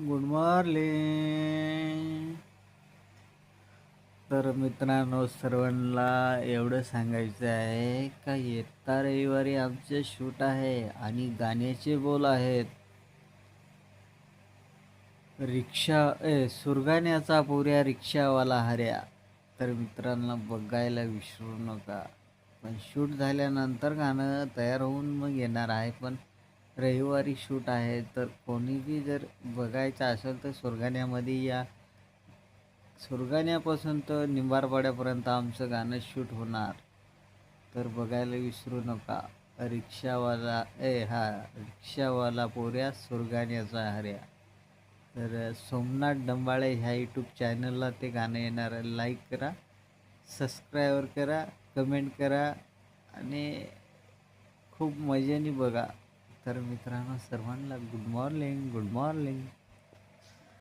Good morning तर मित्रांनो सर्वांना एवढं सांगायचं आहे का येता रविवारी आमचे शूट आहे आणि गाण्याचे बोल आहेत. रिक्षा ए सुरगाण्याचा पुऱ्या रिक्षावाला हऱ्या. तर मित्रांना बघायला विसरू नका. पण शूट झाल्यानंतर गाणं तयार होऊन मग येणार आहे. पण रविवारी शूट आहे तर कोणी बी जर बघायचं असेल तर सुरगाण्यामध्ये या. सुरगाण्यापासून तर निंबारपाड्यापर्यंत आमचं गाणं शूट होणार. तर बघायला विसरू नका. रिक्षावाला ए हा रिक्षावाला पोऱ्या सुरगाण्याचा हऱ्या. तर सोमनाथ डंबाळे ह्या यूट्यूब चॅनलला ते गाणं येणार. आहे लाईक करा सबस्क्रायबर करा कमेंट करा आणि खूप मजेने बघा. तर मित्रांनो सर्वांना गुड मॉर्निंग गुड मॉर्निंग